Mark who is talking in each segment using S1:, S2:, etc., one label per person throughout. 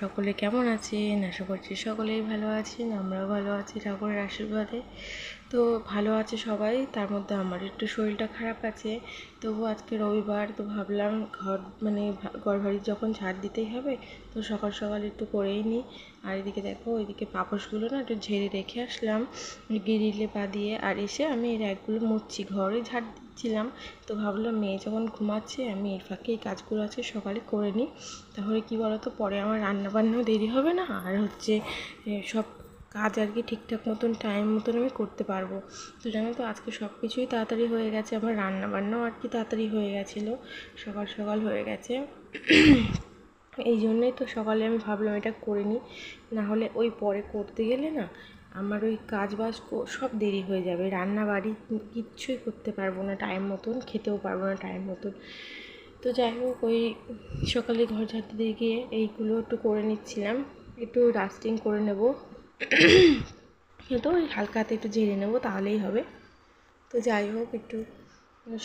S1: সকলে কেমন আছেন? আশা করছি সকলেই ভালো আছেন, আমরাও ভালো আছি ঠাকুরের আশীর্বাদে। তো ভালো আছে সবাই, তার মধ্যে আমার একটু শরীরটা খারাপ আছে। তবু আজকে রবিবার, তো ভাবলাম ঘর মানে ঘর বাড়ি যখন ঝাড় দিতেই হবে, তো সকাল সকাল একটু করেই নিই। আর এদিকে দেখো, ওইদিকে পাপোশগুলো না একটু ঝেড়ে রেখে আসলাম। গিরিলে পা দিয়ে, আর এসে আমি এই র্যাকগুলো মুছছি ঘরে ঝাড় দিচ্ছিলাম তো ভাবলাম মেয়ে যখন ঘুমাচ্ছে আমি এর ফাঁকে এই কাজগুলো আছে সকালে করে নিই। তাহলে কী বলতো, পরে আমার রান্নাবান্নাও দেরি হবে না, আর হচ্ছে সব কাজ আর কি ঠিকঠাক মতন টাইম মতন আমি করতে পারব। তো জানো তো, আজকে সব কিছুই তাড়াতাড়ি হয়ে গেছে, আমার রান্নাবান্নাও আর কি তাড়াতাড়ি হয়ে গেছিল, সকাল সকাল হয়ে গেছে। এই জন্যই তো সকালে আমি ভাবলাম এটা করে নিই নাহলে ওই পরে করতে গেলে না আমার ওই কাজ বাজ সব দেরি হয়ে যাবে। রান্না বাড়ি কিচ্ছুই করতে পারব না টাইম মতন, খেতেও পারব না টাইম মতন। তো যাই হোক, ওই সকালে ঘর ঝাড়তে দিয়ে গিয়ে এইগুলো একটু করে নিচ্ছিলাম। একটু রাস্টিং করে নেব। তো ওই হালকা হাতে একটু ঝেড়ে নেব, তাহলেই হবে। তো যাই হোক, একটু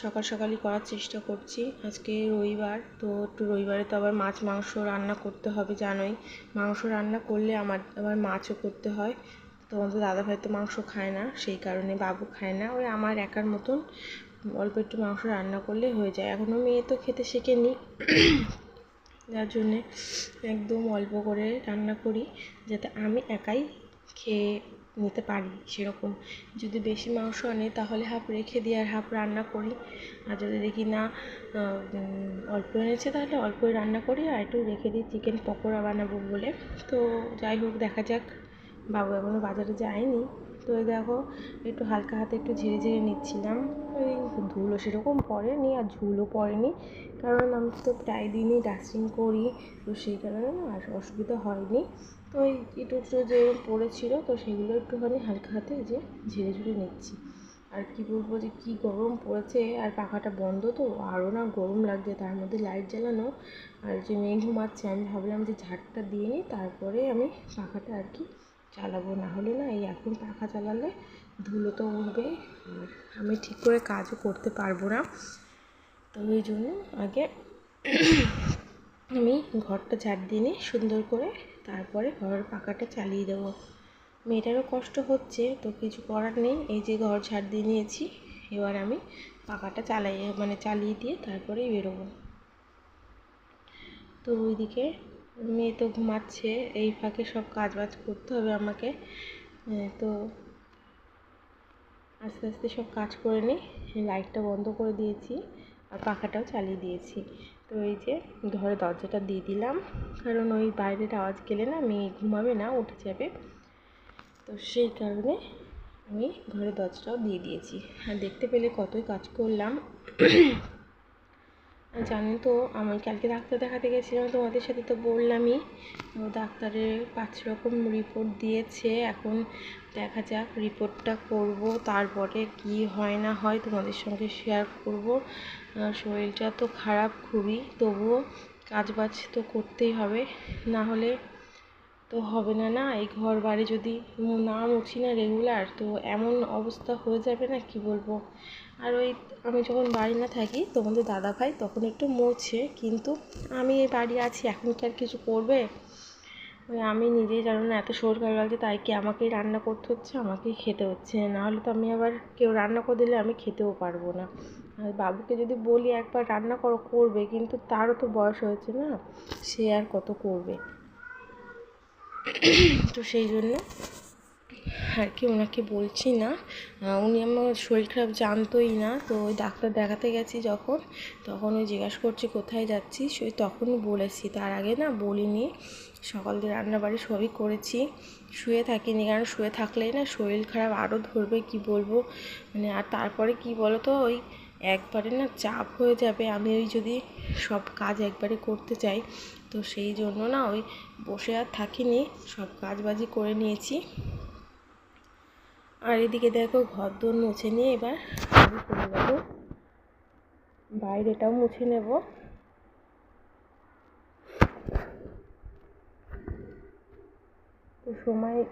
S1: সকাল সকালই করার চেষ্টা করছি। আজকে রবিবার, তো একটু রবিবারে তো আবার মাছ, মাংস রান্না করতে হবে, জানোই। মাংস রান্না করলে আমার আবার মাছও করতে হয়। তো আমাদের দাদাভাই তো মাংস খায় না, সেই কারণে বাবু খায় না। ওই আমার একার মতন অল্প একটু মাংস রান্না করলে হয়ে যায়। এখনও মেয়ে তো খেতে শেখেনি। যার জন্যে একদম অল্প করে রান্না করি, যাতে আমি একাই খেয়ে নিতে পারি সেরকম। যদি বেশি মাংস আনে তাহলে হাফ রেখে দিই আর হাফ রান্না করি। আর যদি দেখি না অল্প এনেছে তাহলে অল্পই রান্না করি আর একটু রেখে দিই চিকেন পকোড়া বানাবো বলে। তো যাই হোক, দেখা যাক। বাবু এখনও বাজারে যায়নি। তো এই দেখো, একটু হালকা হাতে একটু ঝেড়ে ঝেড়ে নিচ্ছিলাম। ওই ধুলো সেরকম পড়েনি আর ঝুলও পড়েনি। কারণ আমি তো প্রায় দিনই ডাস্টিং করি, তো সেই কারণে না অসুবিধা হয়নি। তো ওই একটু একটু যে পড়েছিল, তো সেগুলো একটুখানি হালকা হাতে যে ঝেড়ে ঝুড়ে নিচ্ছি। আর কি বলব যে কী গরম পড়েছে, আর পাখাটা বন্ধ তো আরও না গরম লাগছে, তার মধ্যে লাইট জ্বালানো। আর যে মেয়ে ঘুমাচ্ছে, আমি ভাবলাম যে ঝাড়টা দিয়ে নিই, তারপরে আমি পাখাটা আর কি চালাবো, না হলে না এই এখন পাখা চালালে ধুলো তো উঠবে আমি ঠিক করে কাজও করতে পারব না। তো ওই জন্য আগে আমি ঘরটা ঝাড় দিয়ে নিই সুন্দর করে, তারপরে ঘরের পাখাটা চালিয়ে দেবো। মেয়েটারও কষ্ট হচ্ছে, তো কিছু করার নেই। এই যে ঘর ঝাড় দিয়ে নিয়েছি, এবার আমি পাখাটা চালাই মানে চালিয়ে দিয়ে তারপরেই বেরোবো। তো ওইদিকে মেয়ে তো ঘুমাচ্ছে, এই ফাঁকে সব কাজ বাজ করতে হবে আমাকে। তো আস্তে আস্তে সব কাজ করে নিই, লাইটটা বন্ধ করে দিয়েছি আর পাখাটাও চালিয়ে দিয়েছি। তো এই যে ঘরে দরজাটা দিয়ে দিলাম, কারণ ওই বাইরের আওয়াজ গেলে না মেয়ে ঘুমাবে না, উঠে যাবে। তো সেই কারণে আমি ঘরে দরজাটাও দিয়ে দিয়েছি। আর দেখতে পেলে কতই কাজ করলাম। জানো তো, আমি কালকে ডাক্তার দেখাতে গেছিলাম, তোমাদের সাথে তো বললামই। তো ডাক্তারের পাঁচ রকম রিপোর্ট দিয়েছে, এখন দেখা যাক রিপোর্টটা করব, তারপরে কি হয় না হয় তোমাদের সঙ্গে শেয়ার করব। শরীরটা তো খারাপ খুবই, তবুও কাজ বাজ তো করতেই হবে, না হলে তো হবে না না? এই ঘর বাড়ি যদি না মুছি না রেগুলার তো এমন অবস্থা হয়ে যাবে না? কি বলব? আর ওই আমি যখন বাড়ি না থাকি, তোমাদের দাদা ভাই তখন একটু মোছে, কিন্তু আমি এই বাড়ি আছি, এখন কি আর কিছু করবে? আমি নিজেই জানো না, এত শরীর খারাপ লাগছে তাই কি আমাকেই রান্না করতে হচ্ছে, আমাকেই খেতে হচ্ছে। নাহলে তো আমি আবার কেউ রান্না করে দিলে আমি খেতেও পারব না। আর বাবুকে যদি বলি একবার রান্না করো, করবে, কিন্তু তারও তো বয়স হয়েছে না, সে আর কত করবে? তো সেই জন্য আর কি ওনাকে বলছি না। উনি আমার শরীর খারাপ জানতোই না। তো ওই ডাক্তার দেখাতে গেছি যখন, তখন ওই জিজ্ঞাসা করছি কোথায় যাচ্ছি সেই তখনই বলেছি। তার আগে না বলিনি। সকাল দিয়ে রান্নাবাড়ি সবই করেছি। শুয়ে থাকিনি, কারণ শুয়ে থাকলেই না শরীর খারাপ আরও ধরবে, কি বলব? মানে আর তারপরে কি বলো তো ওই একবারে না চাপ হয়ে যাবে। আমি ওই যদি সব কাজ একবারে করতে চাই তো সেই জন্য না ওই বসে আর থাকিনি, সব কাজবাজি করে নিয়েছি। আর এদিকে দেখো ঘর দোর মুছে নিয়ে এবার আমি চলে যাব। বাইরেটাও মুছে নেব। তো সময়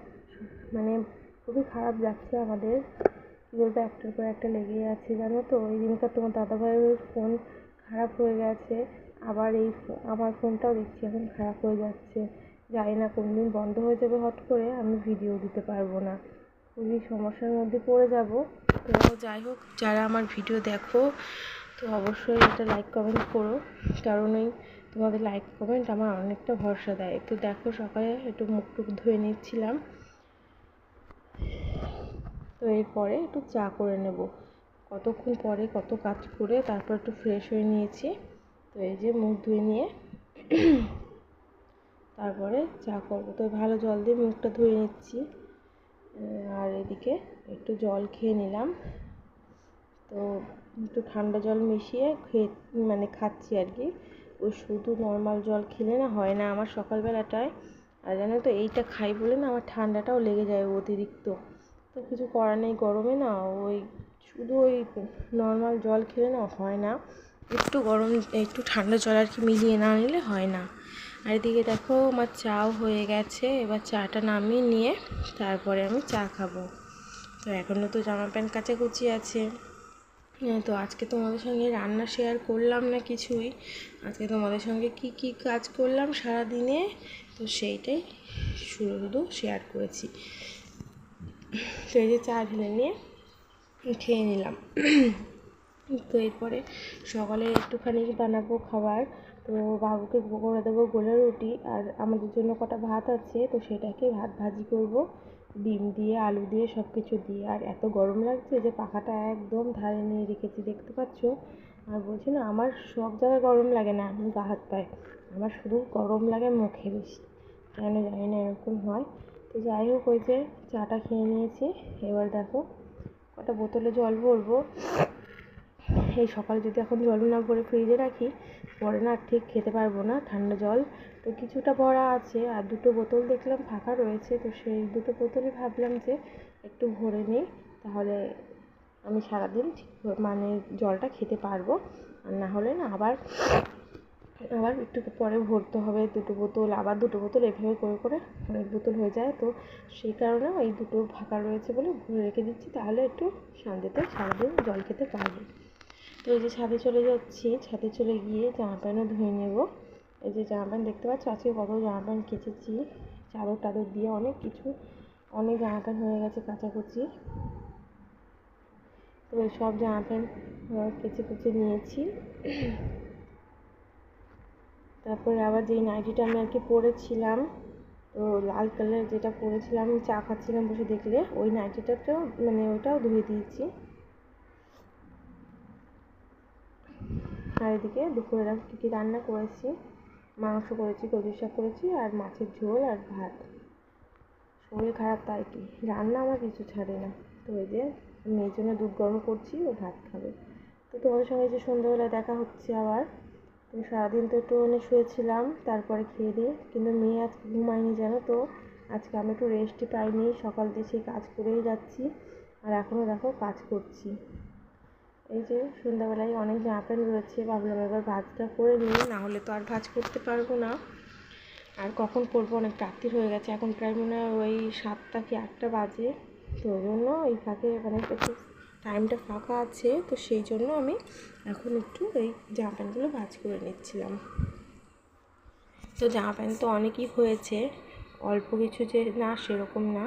S1: মানে খুবই খারাপ যাচ্ছে আমাদের। কী বলব, একটার পর একটা লেগেই আছে জানো তো? ওই দিনকার তোমার দাদাভাইয়ের ফোন খারাপ হয়ে গেছে। আবার এই আমার ফোনটাও দেখছি, এখন খারাপ হয়ে যাচ্ছে। জানি না কোন দিন বন্ধ হয়ে যাবে হট করে, আমি ভিডিও দিতে পারব না। খুবই সমস্যার মধ্যে পড়ে যাব। তো যাই হোক, যারা আমার ভিডিও দেখো, তো অবশ্যই একটা লাইক কমেন্ট করো। কারণ ওই তোমাদের লাইক কমেন্ট আমার অনেকটা ভরসা দেয়। তো দেখো, সকালে একটু মুখ টুক ধুয়ে নিচ্ছিলাম। তো এরপরে একটু চা করে নেব। কতক্ষণ পরে, কত কাজ করে, তারপর একটু ফ্রেশ হয়ে নিয়েছি। এই যে মুখ ধুয়ে নিয়ে তারপরে চা করব। তো ভালো জল দিয়ে মুখটা ধুয়ে নিচ্ছি। আর এদিকে একটু জল খেয়ে নিলাম। তো একটু ঠান্ডা জল মিশিয়ে খেয়ে মানে খাচ্ছি আর কি। ওই শুধু নর্মাল জল খেলে না হয় না আমার সকালবেলাটায়। আর জানো তো এইটা খাই বলে না আমার ঠান্ডাটাও লেগে যায় অতিরিক্ত। তো কিছু করার নেই গরমে না, ওই শুধু ওই নর্মাল জল খেলে না হয় না। একটু গরম, একটু ঠান্ডা জল আর কি মিলিয়ে না নিলে হয় না। আর এদিকে দেখো আমার চাও হয়ে গেছে, এবার চাটা নামিয়ে নিয়ে তারপরে আমি চা খাব। তো এখনও তো জামা প্যান্ট কাচাকুচি আছে। তো আজকে তোমাদের সঙ্গে রান্না শেয়ার করলাম না কিছুই। আজকে তোমাদের সঙ্গে কি কি কাজ করলাম সারা দিনে তো সেইটাই শুধু শুধু শেয়ার করেছি। তো এই যে চা ঢেলে নিয়ে খেয়ে নিলাম। তো এরপরে সকালে একটুখানি বানাবো খাবার। তো বাবুকে করে দেবো গোলা রুটি আর আমাদের জন্য কটা ভাত আছে, তো সেটাকে ভাত ভাজি করব। ডিম দিয়ে, আলু দিয়ে সব কিছু দিয়ে। আর এত গরম লাগছে যে পাখাটা একদম ধারে নিয়ে রেখেছি, দেখতে পাচ্ছ? আর বলছি না, আমার সব জায়গায় গরম লাগে না, আমি গা হাত পায়ে। আমার শুধু গরম লাগে মুখে বেশি। কেন জানি না এরকম হয়। তো যাই হোক, ওই যে চাটা খেয়ে নিয়েছি। এবার দেখো, কটা বোতলে জল ভরবো। এই সকালে যদি এখন জল না ভরে ফ্রিজে রাখি, পরে না ঠিক খেতে পারব না ঠান্ডা জল। তো কিছুটা ভরা আছে আর দুটো বোতল দেখলাম ফাঁকা রয়েছে, তো সেই দুটো বোতলে ভাবলাম যে একটু ভরে নিই, তাহলে আমি সারাদিন মানে জলটা খেতে পারব। আর না হলে না আবার আবার একটু পরে ভরতে হবে দুটো বোতল, আবার দুটো বোতল এভাবে করে করে অনেক বোতল হয়ে যায়। তো সেই কারণে এই দুটো ফাঁকা রয়েছে বলে ভরে রেখে দিচ্ছি, তাহলে একটু শান্তিতে সারাদিন জল খেতে পারব। তো এই যে ছাদে চলে যাচ্ছি, ছাদে চলে গিয়ে জামা প্যান্টও ধুয়ে নেব। এই যে জামা প্যান্ট দেখতে পাচ্ছ? আজকে কত জামা প্যান্ট কেচেছি। চাদর টাদর দিয়ে অনেক কিছু, অনেক জামা প্যান্ট হয়ে গেছে কাচাকুচি। তো সব জামা প্যান্ট কেচে কুচে নিয়েছি। তারপরে আবার যেই নাইটিটা আমি আর কি পরেছিলাম, তো লাল কালার যেটা পরেছিলাম চা খাচ্ছিলাম বসে দেখলে, ওই নাইটিটাতেও মানে ওটাও ধুয়ে দিয়েছি। আর এদিকে দুপুরে কী কী রান্না করেছি, মাংস করেছি, কচুর শাক করেছি আর মাছের ঝোল আর ভাত। শরীর খারাপ তাই কি? রান্না আমার কিছু ছাড়ে না। তো ওই যে মেয়ের জন্য দুধ গরম করছি, ও ভাত খাবে। তো তোমাদের সঙ্গে যে সন্ধ্যাবেলায় দেখা হচ্ছে আবার, তো সারাদিন তো একটু মানে শুয়েছিলাম, তারপরে খেয়ে দিয়ে, কিন্তু মেয়ে আজকে ঘুমায়নি জানো তো? আজকে আমি একটু রেস্টই পাইনি, সকাল থেকে সেই কাজ করেই যাচ্ছি। আর এখনও দেখো কাজ করছি। এই যে সন্ধ্যাবেলায় অনেক প্যান্ট রয়েছে, ভাবলাম এবার ভাজটা করে নিই না হলে তো আর ভাজ করতে পারব না। আর কখন করব? অনেক রাত্রি হয়ে গেছে, এখন প্রায় মনে হয় ওই সাতটা কি আটটা বাজে। তো ওই জন্য এই ফাঁকে মানে একটু টাইমটা ফাঁকা আছে, তো সেই জন্য আমি এখন একটু এই জামা প্যান্টগুলো ভাজ করে নিচ্ছিলাম। তো জামা প্যান্ট তো অনেকই হয়েছে, অল্প কিছু যে না, সেরকম না,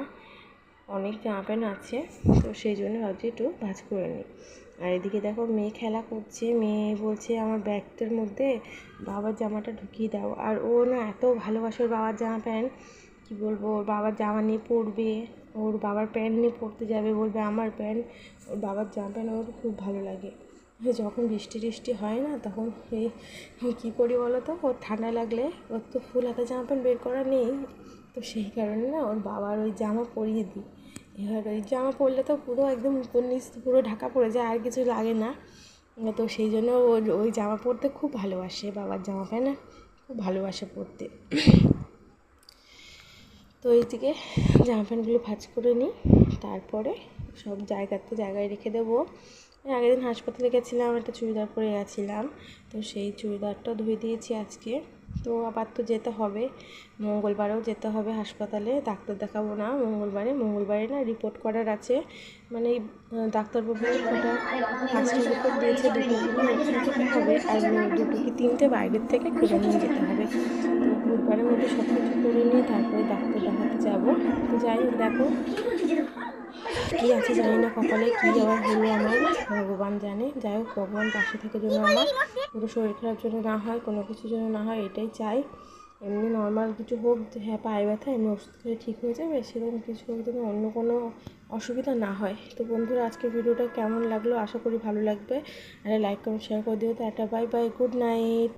S1: অনেক জামা প্যান্ট আছে, তো সেই জন্য ভাবছি একটু ভাজ করে নিই। আর এদিকে দেখো মেয়ে খেলা করছে, মেয়ে বলছে আমার ব্যাগটার মধ্যে বাবার জামাটা ঢুকিয়ে দাও। আর ও না এত ভালোবাসে বাবার জামা প্যান্ট। কী বলব? ওর বাবার জামা নিয়ে পরবে ওর বাবার প্যান্ট নিয়ে পরতে যাবে বলবে আমার প্যান্ট। ওর বাবার জামা প্যান্ট ওর খুব ভালো লাগে। যখন বৃষ্টি টিষ্টি হয় না তখন কী করি বলো তো? ওর ঠান্ডা লাগলে ওর তো ফুল হাতা জামা প্যান্ট বের করা নেই। তো সেই কারণে না ওর বাবার ওই জামা পরিয়ে দিই। এবার ওই জামা পরলে তো পুরো একদম উপর নিচ পুরো ঢাকা পড়ে যায়, আর কিছু লাগে না। তো সেই জন্য ওই জামা পরতে খুব ভালোবাসে, বাবার জামা প্যান্ট খুব ভালোবাসে পরতে। তো এইদিকে জামা প্যান্টগুলো ভাজ করে নিই, তারপরে সব জায়গাতে জায়গায় রেখে দেবো। আগের দিন হাসপাতালে গেছিলাম, একটা চুড়িদার পরে গেছিলাম, তো সেই চুড়িদারটা ধুয়ে দিয়েছি আজকে। তো আবার তো যেতে হবে। মঙ্গলবারেও যেতে হবে হাসপাতালে, ডাক্তার দেখাবো না মঙ্গলবারে। মঙ্গলবারে না রিপোর্ট করার আছে। মানে ডাক্তারবাবু কটা রিপোর্ট দিয়েছে দুটো হবে, আর দুটো কি তিনটে বাইরের থেকে কিনে নিয়ে যেতে হবে। তো বুধবারের মধ্যে সব কিছু করে নিয়ে তারপরে ডাক্তার দেখাতে যাব। তো যাই হোক, দেখো কী আছে জানি না কপালে, কী আবার হলো আমার, ভগবান জানে। যাই হোক, ভগবান পাশে থেকে যেন আমার পুরো শরীর খারাপ যেন না হয়, কোনো কিছু যেন না হয়, এটাই চাই। এমনি নর্মাল কিছু হোক যে হ্যাঁ পায়ে ব্যথা, এমনি ওষুধ খেলে ঠিক হয়ে যাবে, সেরকম কিছু হোক যেন অন্য কোনো অসুবিধা না হয়। তো বন্ধুরা, আজকের ভিডিওটা কেমন লাগল? আশা করি ভালো লাগবে। আর লাইক কমেন্ট শেয়ার করে দিও। তো একটা বাই বাই গুড নাইট